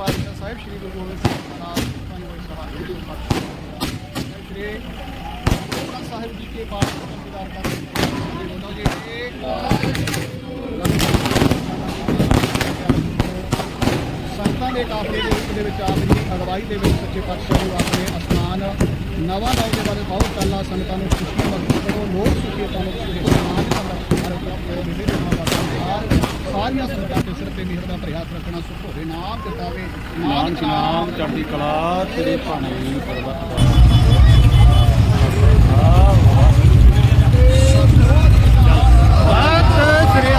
ਪਾਤਸ਼ਾਹ ਸਾਹਿਬ ਸ੍ਰੀ ਗੁਰੂ ਗੋਬਿੰਦ ਸਿੰਘ ਮਹਾਰਾਜ ਪੰਜ ਸ੍ਰੀ ਗੁਰੂ ਸਾਹਿਬ ਜੀ ਕੇ ਪਾਠ ਦਾ ਬੋਲੋ ਜੀ ਸੰਤਾਂ ਦੇ ਕਾਫਲੇ ਦੇ ਰੂਪ ਦੇ ਵਿੱਚ ਆਪ ਜੀ ਅਗਵਾਈ ਦੇ ਵਿੱਚ ਸੱਚੇ ਪਾਤਸ਼ਾਹ ਨੂੰ ਆਪਣੇ ਅਸਥਾਨ ਨਵਾਂ ਨੌ ਦੇ ਬਾਰੇ ਬਹੁਤ ਗੱਲਾਂ ਸੰਗਤਾਂ ਨੂੰ ਖੁਸ਼ੀਆਂ ਵਰਤ ਕਰੋ। ਲੋਕ ਸੁਖੀ ਤਾਂ ਲੋਕ ਸੁਖੀ ਮਿਲੇ ਦੇ ਸਾਰੀਆਂ ਸੰਗਤਾਂ ਦੇ ਸਿਰ ਤੇ ਮਿਹਰ ਦਾ ਪ੍ਰਯਾਸ ਰੱਖਣਾ ਸੁਖ ਹੋਵੇ ਨਾਮ ਜਤਾਵੇ ਨਾਨਕ ਨਾਮ। ਚੜ੍ਹਦੀ ਕਲਾ ਤੇਰੇ ਭਾਣੇ ਪਰਬਤ ਸਤਿ ਸ੍ਰੀ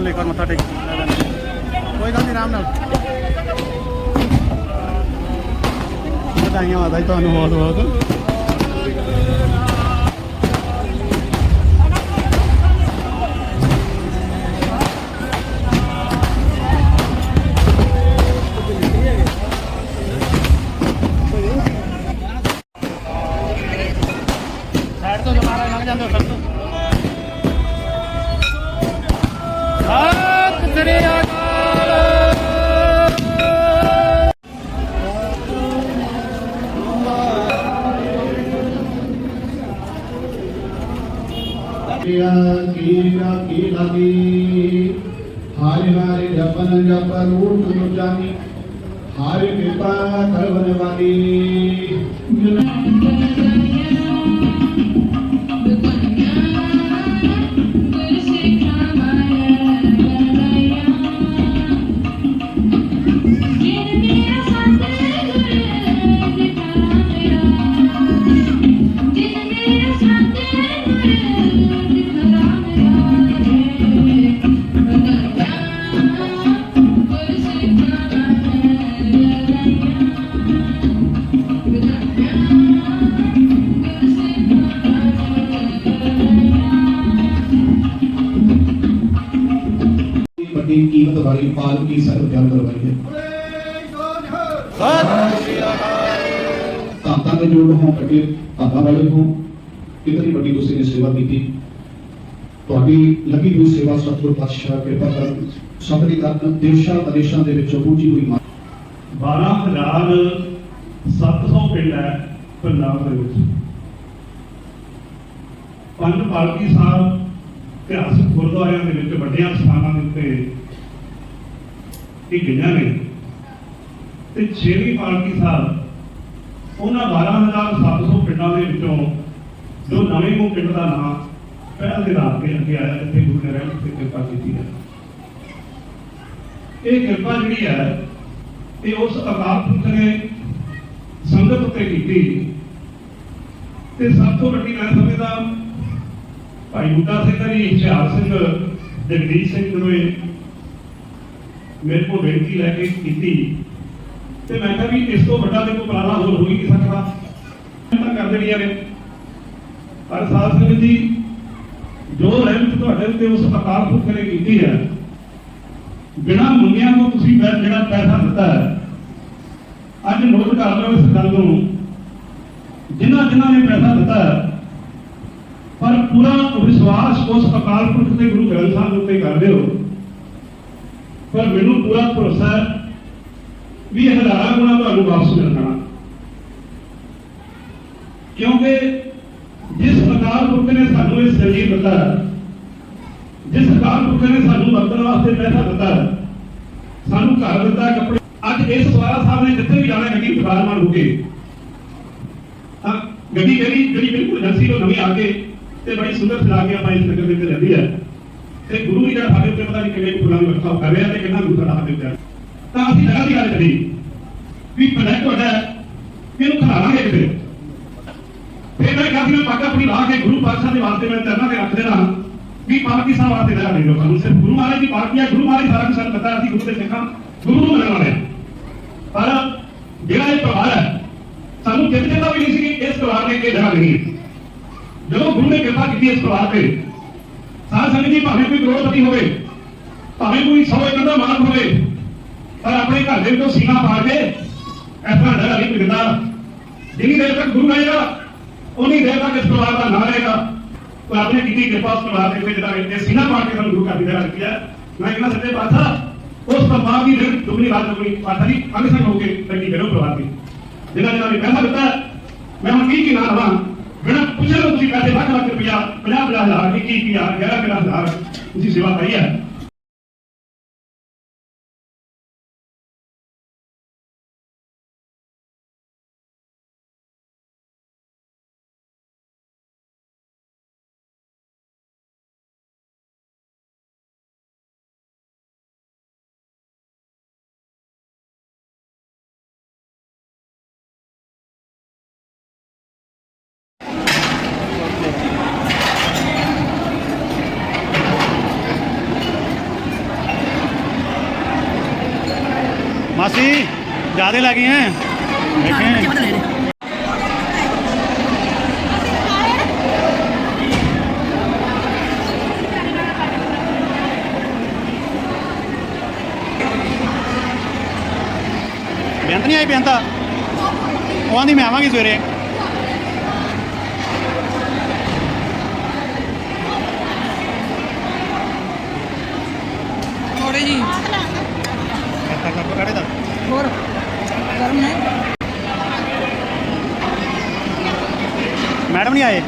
ਅਕਾਲ ਕੋਈ ਗੱਲ ਨਹੀਂ ਕਰ ਮੱਥਾ ਟੇਕ ਲੈ ਲੈਂਦੇ ਕੋਈ ਗੱਲ ਨਹੀਂ ਆਰਾਮ ਨਾਲ ਵਧਾਈਆਂ ਮਾਤਾ ਜੀ ਤੁਹਾਨੂੰ ਬਹੁਤ ਬਹੁਤ ਸਾਈਡ ਤੋਂ ਜਮਾਰਾ ਲੰਘ ਜਾਂਦੇ ਹੋ ਕੀਆ ਕੀਆ ਲਾਗੀ। ਹਾਰੇ ਹਾਰੇ ਜਪਨ ਜਪ ਰੂਪ ਨੂੰ ਜਾਨੀ ਹਾਰੇ ਕਿਰਪਾ ਕਰਵਨ ਵਾਲੀ ਕੀਮਤ ਵਾਲੀ ਪਾਲਕੀ ਸਰਬ ਜਨ ਕਰਵਾਈ ਹੈ। ਦੇ ਜੋੜ ਹੋ ਕੱਟੇ ਤਾਤਾਂ ਵਾਲੇ ਹੋ ਕਿਤਨੀ ਵੱਡੀ ਤੁਸੀਂ ਨੇ ਸੇਵਾ ਕੀਤੀ। ਤੁਹਾਡੀ ਲੱਗੀ ਹੋਈ ਸੇਵਾ ਸਤਿਗੁਰ ਪਾਤਸ਼ਾਹ ਕਿਰਪਾ ਕਰਨ। ਸਭ ਦੀ ਕਰਨ ਦੇਸ਼ਾਂ ਵਿਦੇਸ਼ਾਂ ਦੇ ਵਿੱਚ ਪਹੁੰਚੀ ਹੋਈ 12700 ਪਿੰਡ ਹੈ ਪੰਜਾਬ ਦੇ ਵਿੱਚ। ਪੰਜ ਪਾਲਕੀ ਸਾਹਿਬ, ਇਤਿਹਾਸਕ ਗੁਰਦੁਆਰਿਆਂ ਦੇ ਵਿੱਚ ਵੱਡਿਆਂ ਸਥਾਨਾਂ ਦੇ ਉੱਤੇ ਇਹ ਗਈਆਂ ਨੇ। ਤੇ ਛੇਵੀਂ ਪਾਲਕੀ ਸਾਹਿਬ ਉਹਨਾਂ 12700 ਪਿੰਡਾਂ ਦੇ ਵਿੱਚੋਂ ਜੋ ਨਵੇਂ ਮੂੰਹ ਪਿੰਡ ਦਾ ਨਾਮ ਪਹਿਲ ਦੇ ਨਾਮ ਤੇ ਅੱਗੇ ਆਇਆ, ਜਿੱਥੇ ਗੁਰੂ ਨੇ ਰਹਿਮਤ ਤੇ ਕਿਰਪਾ ਕੀਤੀ ਹੈ। ਇਹ ਕਿਰਪਾ ਜਿਹੜੀ ਹੈ, ਇਹ ਉਸ ਅਕਾਲ ਪੁਰਖ ਨੇ ਸੰਗਤ ਉੱਤੇ ਕੀਤੀ। ਤੇ ਸਭ ਤੋਂ ਵੱਡੀ ਮੈਂ ਸਮਝਦਾ ਭਾਈ ਬੁੱਢਾ ਸਿੰਘ ਜੀ ਹੁਸ਼ਿਆਰ ਸਿੰਘ, ਜਗਦੀਸ਼ ਸਿੰਘ ਨੂੰ ਮੇਰੇ ਕੋਲ ਬੇਨਤੀ ਲੈ ਕੇ ਕੀਤੀ ਤੇ ਮੈਂ ਕਿਹਾ ਵੀ ਇਸ ਤੋਂ ਵੱਡਾ ਤੇ ਕੋਈ ਉਪਰਾਲਾ ਹੋਰ ਹੋ ਹੀ ਨਹੀਂ ਸਕਦਾ। ਮੈਂ ਕਰ ਦੇਣੀਆਂ ਨੇ ਪਰ ਸਾਧ ਸੰਗਤ ਜੀ, ਜੋ ਰਹਿਮਤ ਤੁਹਾਡੇ ਉੱਤੇ ਉਸ ਅਕਾਲ ਪੁਰਖ ਨੇ ਕੀਤੀ ਹੈ, ਬਿਨਾਂ ਮੰਗਿਆਂ ਤੋਂ ਤੁਸੀਂ ਜਿਹੜਾ ਪੈਸਾ ਦਿੱਤਾ ਹੈ, ਅੱਜ ਨੋਟ ਕਰ ਲਓ ਇਸ ਗੱਲ ਨੂੰ ਜਿਨ੍ਹਾਂ ਜਿਨ੍ਹਾਂ ਨੇ ਪੈਸਾ ਦਿੱਤਾ ਹੈ, ਪਰ ਪੂਰਾ ਵਿਸ਼ਵਾਸ ਉਸ ਅਕਾਲ ਪੁਰਖ ਦੇ ਗੁਰੂ ਗ੍ਰੰਥ ਸਾਹਿਬ ਉੱਤੇ ਕਰਦੇ ਹੋ। ਪਰ ਮੈਨੂੰ ਪੂਰਾ ਭਰੋਸਾ ਹੈ ਵੀ ਹਜ਼ਾਰਾਂ ਗੁਣਾ ਤੁਹਾਨੂੰ ਵਾਪਸ ਮਿਲਣਾ ਕਿਉਂਕਿ ਜਿਸ ਅਕਾਲ ਪੁਰਖ ਨੇ ਸਾਨੂੰ ਇਹ ਸਰੀਰ ਦਿੱਤਾ ਹੈ, ਜਿਸ ਅਕਾਲ ਪੁਰਖ ਨੇ ਸਾਨੂੰ ਵਰਤਣ ਵਾਸਤੇ ਪੈਸਾ ਦਿੱਤਾ ਹੈ, ਸਾਨੂੰ ਘਰ ਦਿੱਤਾ ਕੱਪੜੇ। ਅੱਜ ਇਸ ਸਵਾਰਾ ਸਾਹਿਬ ਨੇ ਜਿੱਥੇ ਵੀ ਜਾਣਾ ਗੱਡੀ ਵਿਰਾਜਮਾਨ ਹੋ ਕੇ। ਤਾਂ ਗੱਡੀ ਜਿਹੜੀ ਜਿਹੜੀ ਬਿਲਕੁਲ ਏਜੰਸੀ ਤੋਂ ਨਵੀਂ ਆ ਕੇ ਤੇ ਬੜੀ ਸੁੰਦਰ ਸਜਾ ਕੇ ਆਪਾਂ ਇਸ ਨਗਰ ਦੇ ਵਿੱਚ ਰਹਿੰਦੀ ਹੈ। ਤੇ ਗੁਰੂ ਵੀ ਜਿਹੜਾ ਸਾਡੇ ਉੱਤੇ ਪਤਾ ਨਹੀਂ ਕਿੰਨੇ ਕੁ ਨੂੰ ਰੱਖਾ ਕਰ ਰਿਹਾ ਤੇ ਕਿੰਨਾ ਗੁਰੂ ਸਾਡਾ ਸਾਡੇ ਉੱਤੇ ਤਾਂ ਅਸੀਂ ਜਗ੍ਹਾ ਦੀ ਗੱਲ ਕਰੀ ਵੀ ਪ੍ਰੋਜੈਕਟ ਤੁਹਾਡਾ ਇਹਨੂੰ ਖਾ ਕਿਤੇ। ਫਿਰ ਮੈਂ ਕਿਹਾ ਮੈਂ ਪੱਗ ਆਪਣੀ ਲਾ ਕੇ ਗੁਰੂ ਪਾਤਸ਼ਾਹ ਦੇ ਵਾਸਤੇ ਮੈਂ ਚਰਨਾਂ ਤੇ ਰੱਖ ਦੇਣਾ ਵੀ ਪਾਲਕੀ ਸਾਹਿਬ ਵਾਸਤੇ ਜਗ੍ਹਾ ਦੇ ਦਿਓ ਸਾਨੂੰ। ਸਿਰਫ ਗੁਰੂ ਮਹਾਰਾਜ ਦੀ ਪਾਲਕੀ ਹੈ, ਗੁਰੂ ਮਹਾਰਾਜ ਸਾਰਾ ਕੁਝ ਸਾਨੂੰ ਪਤਾ ਅਸੀਂ ਗੁਰੂ ਦੇ ਸਿੱਖਾਂ ਗੁਰੂ ਨੂੰ ਮੰਨਣ ਵਾਲੇ ਪਰ ਜਿਹੜਾ ਇਹ ਪਰਿਵਾਰ ਹੈ, ਸਾਨੂੰ ਕਿਤੇ ਦਾ ਵੀ ਨਹੀਂ ਸੀ ਇਸ ਪਰਿਵਾਰ ਨੇ ਇਹ ਜਗ੍ਹਾ ਨਹੀਂ ਜਦੋਂ ਗੁਰੂ ਨੇ ਕਿਰਪਾ ਕੀਤੀ ਇਸ ਪਰਿਵਾਰ ਤੇ ਸਾਧ ਸੰਗਤ ਜੀ ਭਾਵੇਂ ਕੋਈ ਕਰੋੜਪਤੀ ਹੋਵੇ, ਭਾਵੇਂ ਕੋਈ 100 ਏਕੜ ਦਾ ਮਾਲਕ ਹੋਵੇ, ਪਰ ਆਪਣੇ ਘਰ ਦੇ ਵਿੱਚੋਂ ਸੀਨਾ ਪਾ ਕੇ ਇਸ ਤਰ੍ਹਾਂ ਜਗ੍ਹਾ ਨਹੀਂ ਮਿਲਦਾ ਜਿੰਨੀ ਦੇਰ ਤੱਕ ਗੁਰੂ ਰਹੇਗਾ ਉਨੀ ਦੇਰ ਤੱਕ ਇਸ ਪਰਿਵਾਰ ਦਾ ਨਾਂ ਰਹੇਗਾ। ਪਰ ਆਪਣੇ ਕੀਤੀ ਕਿਰਪਾ ਉਸ ਪਰਿਵਾਰ ਦੇ ਵਿੱਚ ਜਿਹੜਾ ਇਹ ਸੀਨਾ ਪਾੜ ਕੇ ਸਾਨੂੰ ਗੁਰੂ ਘਰ ਦੀ ਜਗ੍ਹਾ ਦਿੱਤੀ ਹੈ। ਮੈਂ ਕਹਿੰਦਾ ਸੱਚੇ ਪਾਤਸ਼ਾਹ, ਉਸ ਪਰਿਵਾਰ ਦੀ ਦਿਨ ਦੁਗਣੀ ਰਾਤ ਦੁਗਣੀ ਪਾਤਸ਼ਾਹ ਜੀ ਅੰਗ ਸੰਗ ਹੋ ਕੇ ਲੱਗੀ ਮੇਰੇ ਪਰਿਵਾਰ ਦੀ। ਜਿਹਨਾਂ ਜਿਨ੍ਹਾਂ ਨੇ ਪੈਸਾ ਦਿੱਤਾ, ਮੈਂ ਹੁਣ ਕੀ ਕੀ ਨਾ ਲਵਾਂ? ਬਿਨਾਂ ਪੁੱਛੇ ਤੁਸੀਂ ਪੈਸੇ ਲੱਖ ਲੱਖ ਰੁਪਇਆ 50 50 ਹਜ਼ਾਰ 21 21 ਹਜ਼ਾਰ 11 11 ਹਜ਼ਾਰ, ਤੁਸੀਂ ਸੇਵਾ ਪਾਈ ਹੈ ਜਿਆਦੇ ਲੱਗੀਆਂ ਵੇਖੇ ਬੇਅੰਤ ਨਹੀਂ ਆਈ ਬੇਅੰਤ? ਉਹ ਆਂਦੀ ਮੈਂ ਆਵਾਂਗੀ ਸਵੇਰੇ ਥੋੜੇ ਜੀ ਇੱਥੇ ਕੱਪ ਕਾੜੇ ਦਾ ਹੋਰ ਗਰਮ ਨੇ ਮੈਡਮ ਨਹੀਂ ਆਏ?